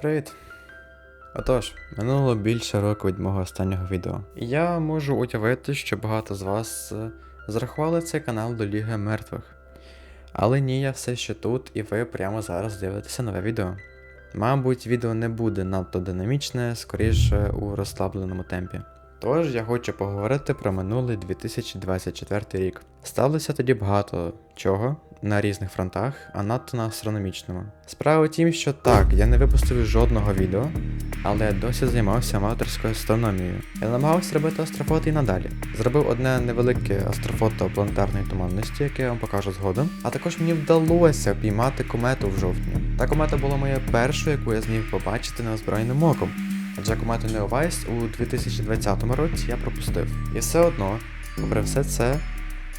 Привіт. Отож, минуло більше року від мого останнього відео. Я можу уявити, що багато з вас зрахували зарахували цей канал до Ліги мертвих. Але ні, я все ще тут, і ви прямо зараз дивитеся нове відео. Мабуть, відео не буде надто динамічне, скоріше у розслабленому темпі. Тож я хочу поговорити про минулий 2024 рік. Сталося тоді багато чого на різних фронтах, а надто на астрономічному. Справа в тім, що так, я не випустив жодного відео, але я досі займався аматорською астрономією. Я намагався робити астрофоти і надалі. Зробив одне невелике астрофото планетарної туманності, яке я вам покажу згодом. А також мені вдалося піймати комету в жовтні. Та комета була моєю першою, яку я зміг побачити неозброєним оком. Адже комету Неовайс у 2020 році я пропустив. І все одно, попри все це,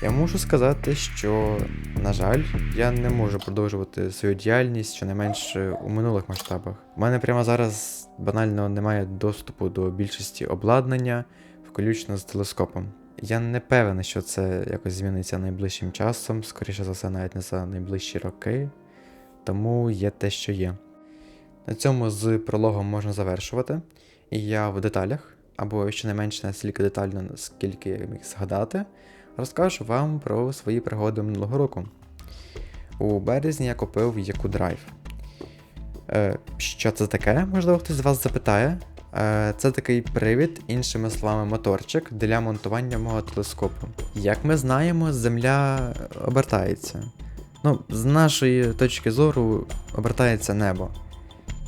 я можу сказати, що, на жаль, я не можу продовжувати свою діяльність щонайменше у минулих масштабах. У мене прямо зараз банально немає доступу до більшості обладнання, включно з телескопом. Я не певен, що це якось зміниться найближчим часом, скоріше за все, навіть не за найближчі роки, тому є те, що є. На цьому з прологом можна завершувати, і я в деталях, або щонайменше настільки детально, наскільки я міг згадати, розкажу вам про свої пригоди минулого року. У березні я купив Яку Драйв. Е, що це таке? Можливо, хтось з вас запитає. Е, це такий привід, іншими словами, моторчик для монтування мого телескопу. Як ми знаємо, Земля обертається. Ну, з нашої точки зору, обертається небо.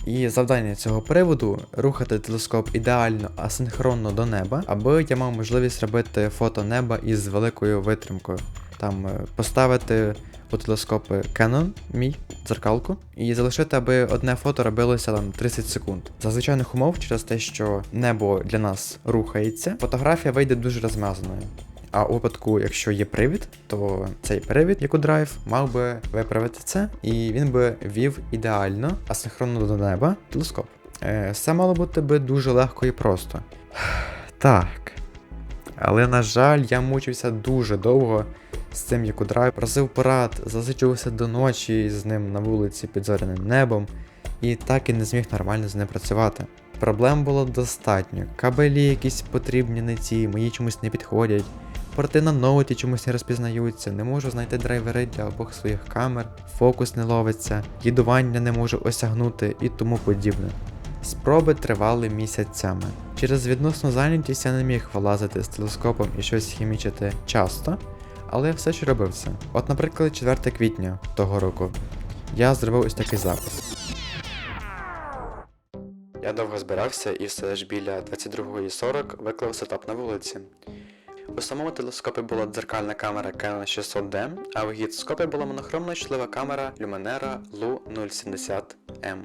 І завдання цього приводу рухати телескоп ідеально асинхронно до неба, аби я мав можливість робити фото неба із великою витримкою. Там е, поставити у телескопи Canon, мій дзеркалку, і залишити, аби одне фото робилося там 30 секунд. За звичайних умов, через те, що небо для нас рухається, фотографія вийде дуже розмазаною. А у випадку, якщо є привід, то цей привід, як у драйв, мав би виправити це, і він би вів ідеально асинхронно до неба телескоп. Е, все мало бути би дуже легко і просто. Так. Але, на жаль, я мучився дуже довго з цим як у драйв. Просив порад, засичувався до ночі з ним на вулиці під зоряним небом, і так і не зміг нормально з ним працювати. Проблем було достатньо. Кабелі якісь потрібні не ті, мої чомусь не підходять. Порти на ноуті чомусь не розпізнаються, не можу знайти драйвери для обох своїх камер, фокус не ловиться, їдування не можу осягнути і тому подібне. Спроби тривали місяцями. Через відносну зайнятість я не міг вилазити з телескопом і щось хімічити часто, але я все ж робив це. От, наприклад, 4 квітня того року я зробив ось такий запис. Я довго збирався і все ж біля 22.40 виклав сетап на вулиці. У самому телескопі була дзеркальна камера Canon 600D, а в гідскопі була монохромна члива камера Luminera LU070M.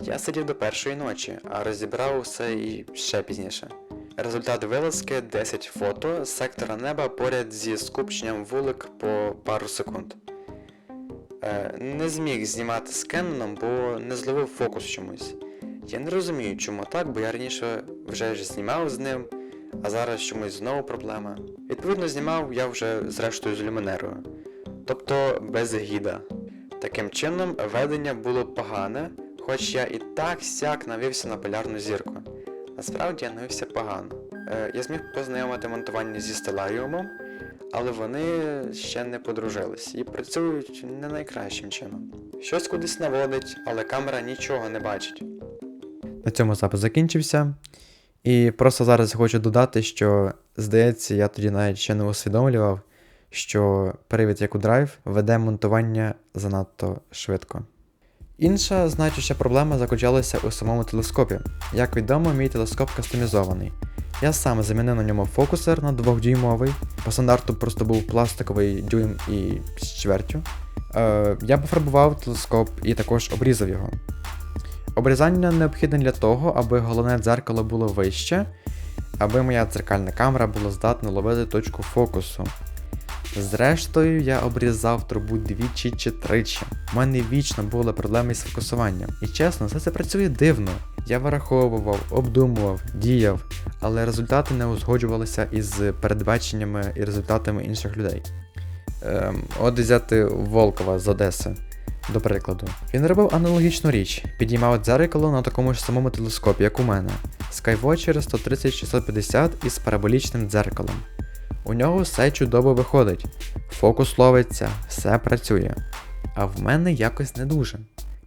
Я сидів до першої ночі, а розібрав усе і ще пізніше. Результат вилазки 10 фото з сектора неба поряд зі скупченням вулик по пару секунд. Е, не зміг знімати з Canon, бо не зловив фокус чомусь. Я не розумію, чому так, бо я раніше вже ж знімав з ним, а зараз чомусь знову проблема. Відповідно, знімав я вже зрештою з люмінерою, тобто без гіда. Таким чином, ведення було погане, хоч я і так сяк навівся на полярну зірку. Насправді я навівся погано. Е, я зміг познайомити монтування зі стеларіумом, але вони ще не подружились і працюють не найкращим чином. Щось кудись наводить, але камера нічого не бачить. На цьому запис закінчився. І просто зараз хочу додати, що, здається, я тоді навіть ще не усвідомлював, що привід як у драйв веде монтування занадто швидко. Інша значуща проблема заключалася у самому телескопі. Як відомо, мій телескоп кастомізований. Я сам замінив на ньому фокусер на 2-дюймовий, по стандарту просто був пластиковий дюйм і з чвертю. Е, я пофарбував телескоп і також обрізав його. Обрізання необхідне для того, аби головне дзеркало було вище, аби моя дзеркальна камера була здатна ловити точку фокусу. Зрештою, я обрізав трубу двічі чи тричі. У мене вічно були проблеми з фокусуванням. І чесно, все це працює дивно. Я вираховував, обдумував, діяв, але результати не узгоджувалися із передбаченнями і результатами інших людей. Ем, от взяти Волкова з Одеси. До прикладу, він робив аналогічну річ, підіймав дзеркало на такому ж самому телескопі, як у мене, Skywatcher 130-650 із параболічним дзеркалом. У нього все чудово виходить, фокус ловиться, все працює. А в мене якось не дуже.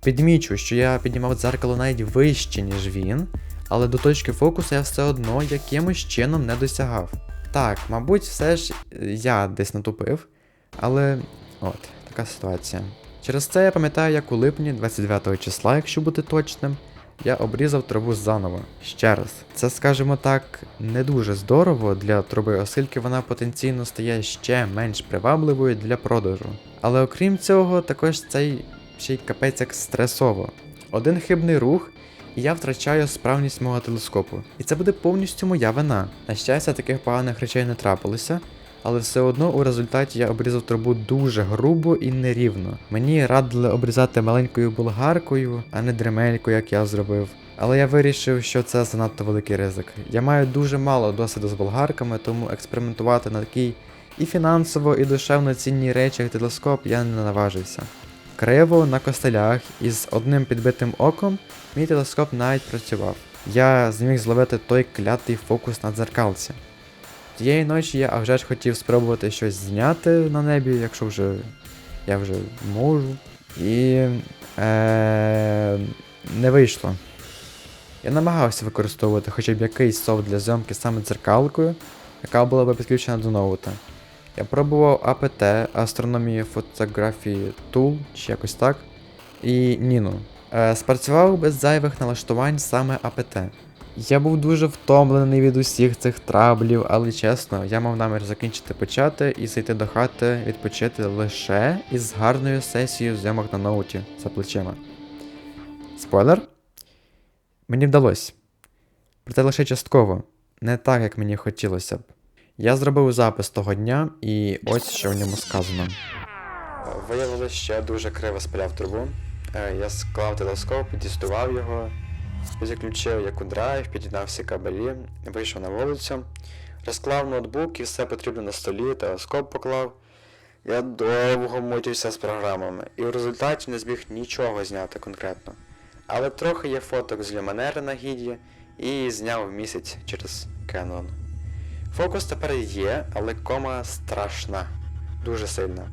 Підмічу, що я піднімав дзеркало навіть вище, ніж він, але до точки фокусу я все одно якимось чином не досягав. Так, мабуть, все ж е, я десь натупив, але от, така ситуація. Через це я пам'ятаю, як у липні, 29 числа, якщо бути точним, я обрізав траву заново. Ще раз. Це, скажімо так, не дуже здорово для труби, оскільки вона потенційно стає ще менш привабливою для продажу. Але окрім цього, також цей ще й капець як стресово. Один хибний рух, і я втрачаю справність мого телескопу. І це буде повністю моя вина. На щастя, таких поганих речей не трапилося. Але все одно у результаті я обрізав трубу дуже грубо і нерівно. Мені радили обрізати маленькою болгаркою, а не дремелькою, як я зробив. Але я вирішив, що це занадто великий ризик. Я маю дуже мало досвіду з болгарками, тому експериментувати на такій і фінансово, і душевно цінній речі, як телескоп, я не наважився. Криво на костелях із одним підбитим оком мій телескоп навіть працював. Я зміг зловити той клятий фокус на дзеркалці. Тієї ночі я вже ж хотів спробувати щось зняти на небі, якщо вже я вже можу. І е, не вийшло. Я намагався використовувати хоча б якийсь софт для зйомки саме дзеркалкою, яка була б підключена до ноута. Я пробував APT, Astronomy Photography Tool, чи якось так, і Nino. Е, спрацював без зайвих налаштувань саме APT. Я був дуже втомлений від усіх цих траблів, але чесно, я мав намір закінчити почати і зайти до хати відпочити лише із гарною сесією зйомок на ноуті за плечима. Спойлер? Мені вдалося. Проте лише частково, не так, як мені хотілося б. Я зробив запис того дня, і ось що в ньому сказано. Виявилося, що я дуже криво спиляв трубу. Е, Я склав телескоп, підістував його, підключив як у драйв, під'єднав всі кабелі, вийшов на вулицю, розклав ноутбук і все потрібно на столі, телескоп поклав. Я довго мучився з програмами і в результаті не зміг нічого зняти конкретно. Але трохи є фоток з Люманери на гіді і зняв місяць через Canon. Фокус тепер є, але кома страшна, дуже сильна.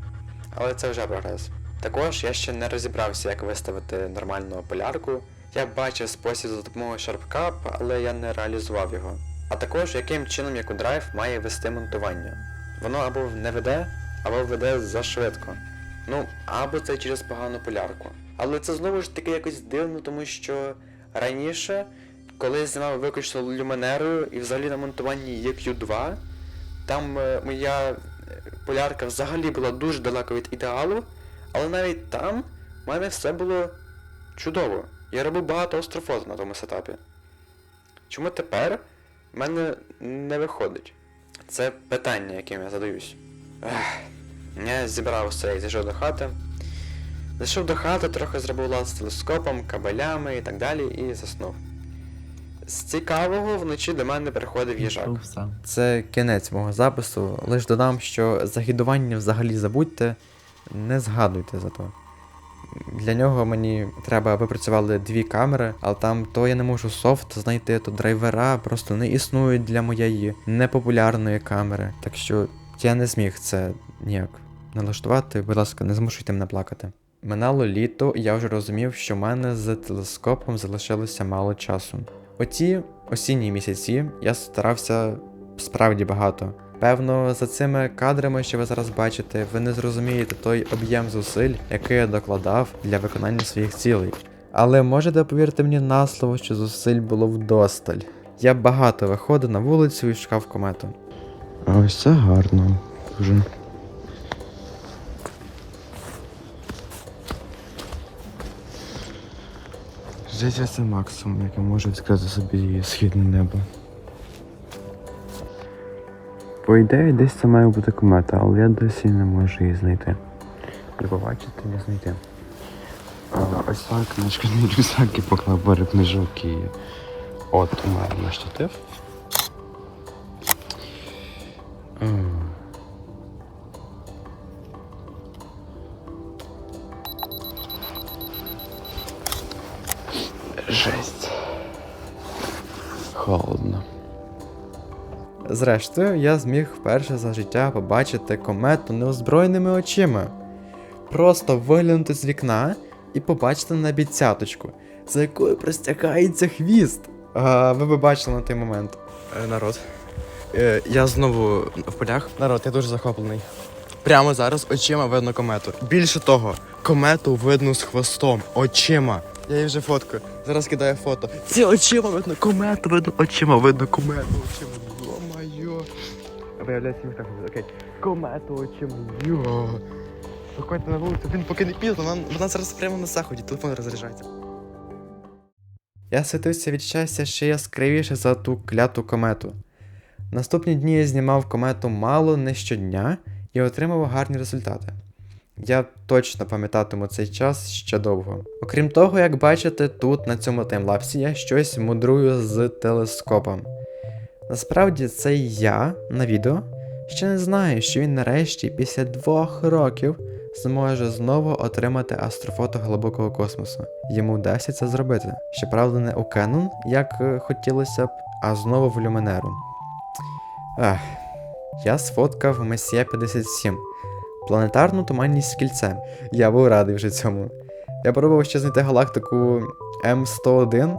Але це вже прогрес. Також я ще не розібрався, як виставити нормальну полярку. Я бачив спосіб за допомогою SharpCap, але я не реалізував його. А також яким чином як у Drive має вести монтування. Воно або не веде, або веде зашвидко. Ну, або це через погану полярку. Але це знову ж таки якось дивно, тому що раніше, коли я знімав виключно люминерою і взагалі на монтуванні EQ2, там е, моя е, полярка взагалі була дуже далеко від ідеалу, але навіть там в мене все було чудово. Я робив багато острофото на тому сетапі. Чому тепер в мене не виходить? Це питання, яким я задаюсь. Ех, я зібрав все і зайшов до хати. Зайшов до хати, трохи зробив лад з телескопом, кабелями і так далі, і заснув. З цікавого вночі до мене приходив їжак. Це кінець мого запису. Лиш додам, що загідування взагалі забудьте, не згадуйте за то. Для нього мені треба, аби працювали дві камери, але там то я не можу софт знайти, то драйвера просто не існують для моєї непопулярної камери. Так що я не зміг це ніяк налаштувати. Будь ласка, не змушуйте мене плакати. Минало літо, і я вже розумів, що в мене з телескопом залишилося мало часу. Оці осінні місяці я старався справді багато. Певно, за цими кадрами, що ви зараз бачите, ви не зрозумієте той об'єм зусиль, який я докладав для виконання своїх цілей. Але можете повірити мені на слово, що зусиль було вдосталь. Я багато виходив на вулицю і шукав комету. А ось це гарно. Дуже. Здається, це максимум, який може відкрити собі східне небо. По ідеї, десь це має бути комета, але я досі не можу її знайти. Не побачити, не знайти. А, ось так на шкільні рюкзаки поклав берег книжок і от у мене на штатив. Зрештою, я зміг вперше за життя побачити комету неозброєними очима. Просто виглянути з вікна і побачити на небі цяточку, за якою простягається хвіст. А, ви би бачили на той момент. Е, Народ. Е, Я знову в полях. Народ, я дуже захоплений. Прямо зараз очима видно комету. Більше того, комету видно з хвостом. Очима. Я її вже фоткаю. Зараз кидаю фото. Ці очима видно, комету видно, очима видно, комету очима. Йо-майо. Виявляється, він так буде. Окей. Комету очима. Йо. Виходьте на вулицю, він поки не пізно, вона, вона зараз прямо на заході, телефон розряджається. Я світився від щастя ще яскравіше за ту кляту комету. Наступні дні я знімав комету мало не щодня і отримав гарні результати. Я точно пам'ятатиму цей час ще довго. Окрім того, як бачите, тут на цьому таймлапсі я щось мудрую з телескопом. Насправді, це я на відео ще не знаю, що він нарешті після двох років зможе знову отримати астрофото глибокого космосу. Йому вдасться це зробити. Щоправда, не у Canon, як е, хотілося б, а знову в Люмінеру. Ах, я сфоткав Месія 57, планетарну туманність кільце. Я був радий вже цьому. Я пробував ще знайти галактику М101.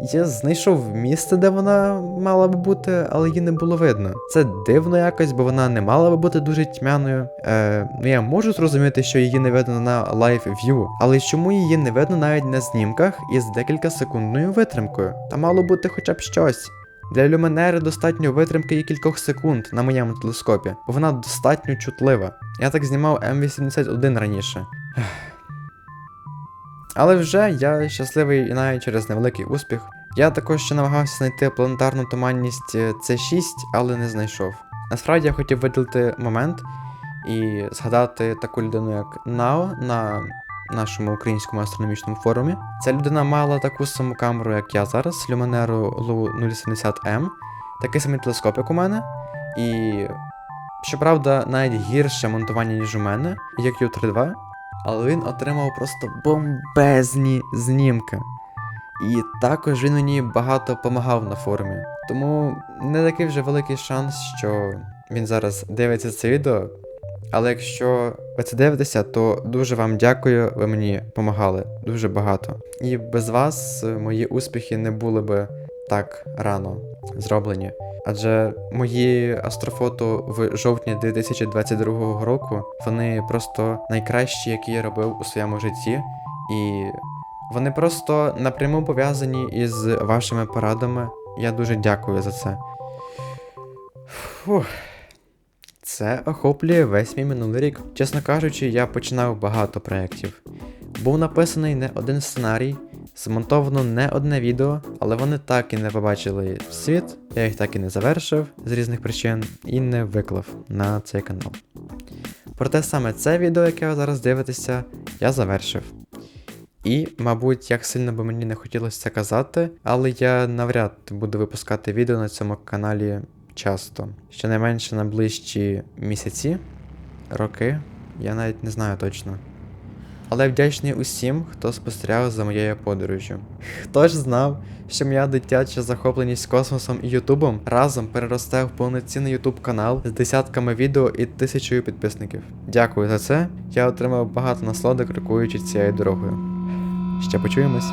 Я знайшов місце, де вона мала би бути, але її не було видно. Це дивно якось, бо вона не мала би бути дуже тьмяною. Е, ну я можу зрозуміти, що її не видно на Live View, але чому її не видно навіть на знімках із декілька секундною витримкою? Та мало бути хоча б щось. Для люмінери достатньо витримки і кількох секунд на моєму телескопі, бо вона достатньо чутлива. Я так знімав М81 раніше. Але вже я щасливий і навіть через невеликий успіх. Я також ще намагався знайти планетарну туманність С6, але не знайшов. Насправді я хотів виділити момент і згадати таку людину, як Нао на нашому українському астрономічному форумі. Ця людина мала таку саму камеру, як я зараз, Luminero Lu 070M, такий самий телескоп, як у мене. І щоправда, навіть гірше монтування, ніж у мене, як U32, але він отримав просто бомбезні знімки. І також він мені багато допомагав на форумі. Тому не такий вже великий шанс, що він зараз дивиться це відео. Але якщо ви це дивитеся, то дуже вам дякую, ви мені допомагали дуже багато. І без вас мої успіхи не були би так рано зроблені. Адже мої астрофото в жовтні 2022 року вони просто найкращі, які я робив у своєму житті, і вони просто напряму пов'язані із вашими порадами. Я дуже дякую за це. Фух. Це охоплює весь мій минулий рік. Чесно кажучи, я починав багато проєктів. Був написаний не один сценарій, змонтовано не одне відео, але вони так і не побачили світ, я їх так і не завершив з різних причин і не виклав на цей канал. Проте саме це відео, яке ви зараз дивитеся, я завершив. І, мабуть, як сильно би мені не хотілося це казати, але я навряд буду випускати відео на цьому каналі часто. Щонайменше на ближчі місяці, роки, я навіть не знаю точно. Але вдячний усім, хто спостерігав за моєю подорожю. Хто ж знав, що моя дитяча захопленість космосом і Ютубом разом переросте в повноцінний Ютуб канал з десятками відео і тисячою підписників. Дякую за це. Я отримав багато насолоди крокуючи цією дорогою. Ще почуємось.